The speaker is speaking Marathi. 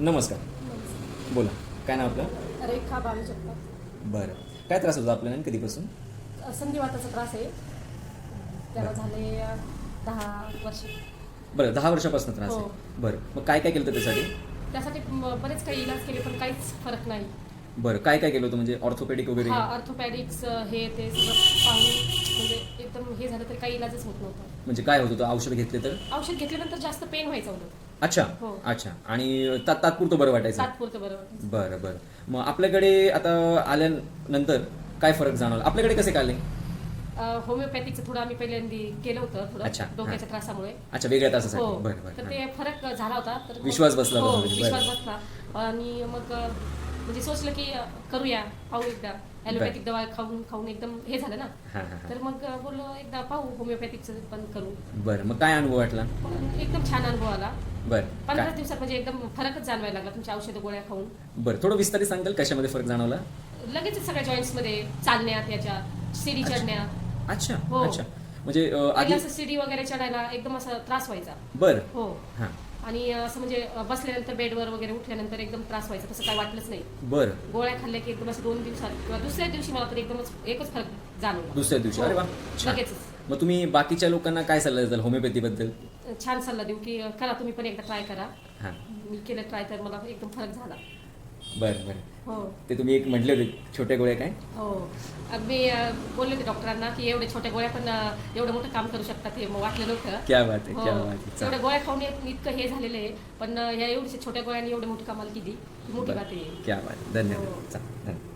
नमस्कार. बोला. काय नाव आपलं? रेखा बाळू जगताप बरं. काय त्रास होतो आपल्याला आणि कधीपासून? संधिवाताचा त्रास आहे. त्याला झाले अ, दहा वर्ष. बरं दहा वर्षापासून त्रास हो. आहे बरं. मग काय काय केलं होतं त्यासाठी? त्यासाठी म- बरेच काही इलाज केले पण काहीच फरक नाही. बरं. काय काय केलं होतं? म्हणजे ऑर्थोपेडिक वगैरे? हा ऑर्थोपॅडिक्स हे ते सगळं पाहून म्हणजे एकदम हे झालं तरी काही इलाजच होत नव्हतं. म्हणजे काय होत होतं? औषध घेतले तर? औषध घेतल्यानंतर जास्त पेन व्हायचं होतं. अच्छा हो. अच्छा. आणि तात तात्पुरतं बरं वाटायचं? तात्पुरतं बरं. बरं बरं. मग आपल्याकडे आता आल्यानंतर काय फरक जाणवला? आपल्याकडे कसे काय आले अ, होमिओपॅथिकचं थोडं आम्ही पहिल्यांदा केलं होतं अच्छा, थोडं डोक्याच्या त्रासामुळे. अच्छा वेगळ्या तासासाठी हो. बरं बरं तर. ते फरक झाला होता. तर मग- विश्वास बसला हो होता म्हणजे, बरं. विश्वास बसला. आणि मग अ, म्हणजे सोचलं की अ, करूया पाहू एकदा. ॲलोपॅथिक दवा खाऊन खाऊन एकदम हे झालं ना. हां हां हां. तर मग अ, बोललो एकदा पाहू होमिओपॅथिकचं पण करू. बरं मग काय अनुभव वाटला? पण एकदम छान अनुभव आला. बरं. पंधरा काय? दिवसात म्हणजे एकदम फरकच जाणवायला लागला तुमच्या औषध गोळ्या खाऊन. बरं थोडं विस्तारित सांगाल कशामध्ये फरक जाणवला? लगेच सगळ्या जॉईंट्समध्ये चालण्यात याच्या सीडी अच्छा. चढण्यात. अच्छा हो. अच्छा. म्हणजे अं, आधी पहिलं असं सीडी वगैरे चढायला एकदम असा त्रास व्हायचा. बरं. हो. हां. आणि असं म्हणजे अ, बसल्यानंतर बेडवर वगैरे उठल्यानंतर एकदम त्रास व्हायचा तसं काय वाटलंच नाही. बरं. गोळ्या खाल्ल्या की एकदम असं दोन दिवसात किंवा दुसऱ्या दिवशी मला तर एकदमच एकच फरक जाणवला. दुसऱ्या दिवशी. हो. अरे वा. छान. लगेचच. मग तुम्ही बाकीच्या लोकांना काय सल्ला द्याल होमिओपॅथीबद्दल? छान सल्ला देऊ की करा तुम्ही पण एकदा ट्राय करा. हां. मी केलं ट्राय तर मला एकदम फरक झाला. बरं बरं. हो. ते तुम्ही एक म्हटले होते छोट्या गोळ्या काय? हो. अगदी अ, बोलले होते डॉक्टरांना की एवढे छोट्या गोळ्या पण अ, एवढं मोठं काम करू शकतात हे मग वाटलं नव्हतं. क्या बात आहे हो. क्या बात आहे. एवढ्या. गोळ्या खाऊन इत- इतकं हे झालेलं आहे पण अ, ह्या एवढ्या छोट्या गोळ्याने एवढी मोठी कमाल केली ही मोठी. बात आहे. क्या बात आहे. धन्यवाद. हो. धन्यवाद.